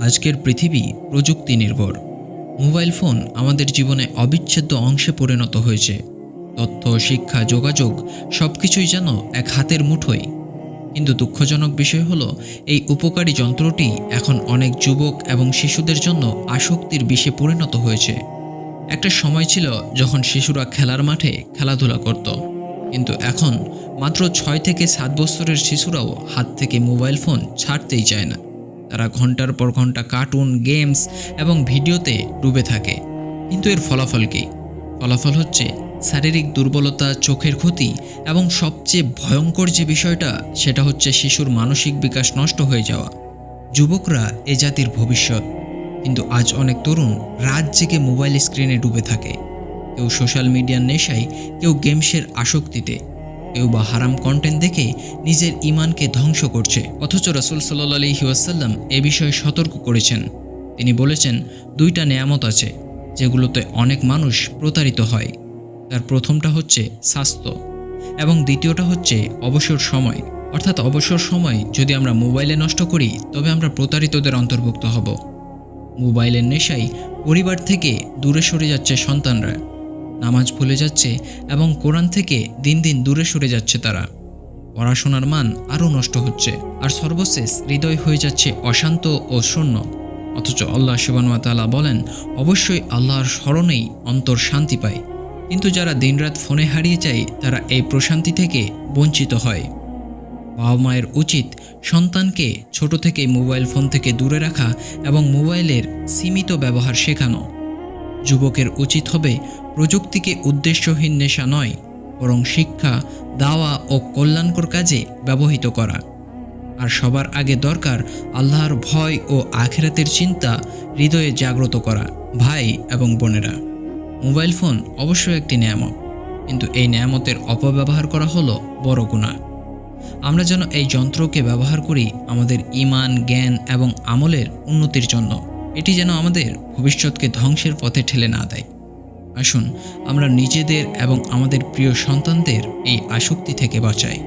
আজকের পৃথিবী প্রযুক্তি নির্ভর মোবাইল ফোন আমাদের জীবনে অবিচ্ছেদ্য অংশে পরিণত হয়েছে। তথ্য, শিক্ষা, যোগাযোগ সব কিছুই যেন এক হাতের মুঠোয়। কিন্তু দুঃখজনক বিষয় হলো, এই উপকারী যন্ত্রটি এখন অনেক যুবক এবং শিশুদের জন্য আসক্তির বিষে পরিণত হয়েছে। একটা সময় ছিল যখন শিশুরা খেলার মাঠে খেলাধুলা করত। কিন্তু এখন মাত্র ছয় থেকে সাত বছরের শিশুরাও হাত থেকে মোবাইল ফোন ছাড়তেই চায় না। তারা ঘণ্টার পর ঘণ্টা কার্টুন গেমস এবং ভিডিওতে ডুবে থাকে। কিন্তু এর ফলাফল কী? ফলাফল হচ্ছে শারীরিক দুর্বলতা, চোখের ক্ষতি এবং সবচেয়ে ভয়ঙ্কর যে বিষয়টা, সেটা হচ্ছে শিশুর মানসিক বিকাশ নষ্ট হয়ে যাওয়া। যুবকরা এ জাতির ভবিষ্যৎ। কিন্তু আজ অনেক তরুণ রাত জেগে মোবাইল স্ক্রিনে ডুবে থাকে। কেউ সোশ্যাল মিডিয়ার নেশায়, কেউ গেমসের আসক্তিতে। কেউ বা হারাম কন্টেন্ট দেখে নিজের ইমানকে ধ্বংস করছে। অথচ রসুল সাল্লাহ আলহিউসাল্লাম এ বিষয়ে সতর্ক করেছেন। তিনি বলেছেন, দুইটা নেয়ামত আছে, যেগুলোতে অনেক মানুষ প্রতারিত হয়। তার প্রথমটা হচ্ছে স্বাস্থ্য এবং দ্বিতীয়টা হচ্ছে অবসর সময়। অর্থাৎ অবসর সময় যদি আমরা মোবাইলে নষ্ট করি, তবে আমরা প্রতারিতদের অন্তর্ভুক্ত হব। মোবাইলের নেশায় পরিবার থেকে দূরে সরে যাচ্ছে সন্তানরা। নামাজ ভুলে যাচ্ছে এবং কোরআন থেকে দিন দিন দূরে সরে যাচ্ছে তারা। পড়াশোনার মান আরও নষ্ট হচ্ছে আর সর্বশেষ হৃদয় হয়ে যাচ্ছে অশান্ত ও শূন্য। অথচ আল্লাহ শিবানুয়াতালা বলেন, অবশ্যই আল্লাহর স্মরণেই অন্তর শান্তি পায়। কিন্তু যারা দিনরাত ফোনে হারিয়ে যায়, তারা এই প্রশান্তি থেকে বঞ্চিত হয়। বাবা মায়ের উচিত সন্তানকে ছোট থেকে মোবাইল ফোন থেকে দূরে রাখা এবং মোবাইলের সীমিত ব্যবহার শেখানো। যুবকের উচিত হবে প্রযুক্তিকে উদ্দেশ্যহীন নেশা নয়, বরং শিক্ষা, দাওয়া ও কল্যাণকর কাজে ব্যবহৃত করা। আর সবার আগে দরকার আল্লাহর ভয় ও আখেরাতের চিন্তা হৃদয়ে জাগ্রত করা, ভাই এবং বোনেরা। মোবাইল ফোন অবশ্যই একটি নিয়ামত, কিন্তু এই নিয়ামতের অপব্যবহার করা হলো বড় গুণা আমরা যেন এই যন্ত্রকে ব্যবহার করি আমাদের ইমান, জ্ঞান এবং আমলের উন্নতির জন্য। এটি যেন আমাদের ভবিষ্যৎকে ধ্বংসের পথে ঠেলে না দেয়। আসুন, আমরা নিজেদের এবং আমাদের প্রিয় সন্তানদের এই আসক্তি থেকে বাঁচাই।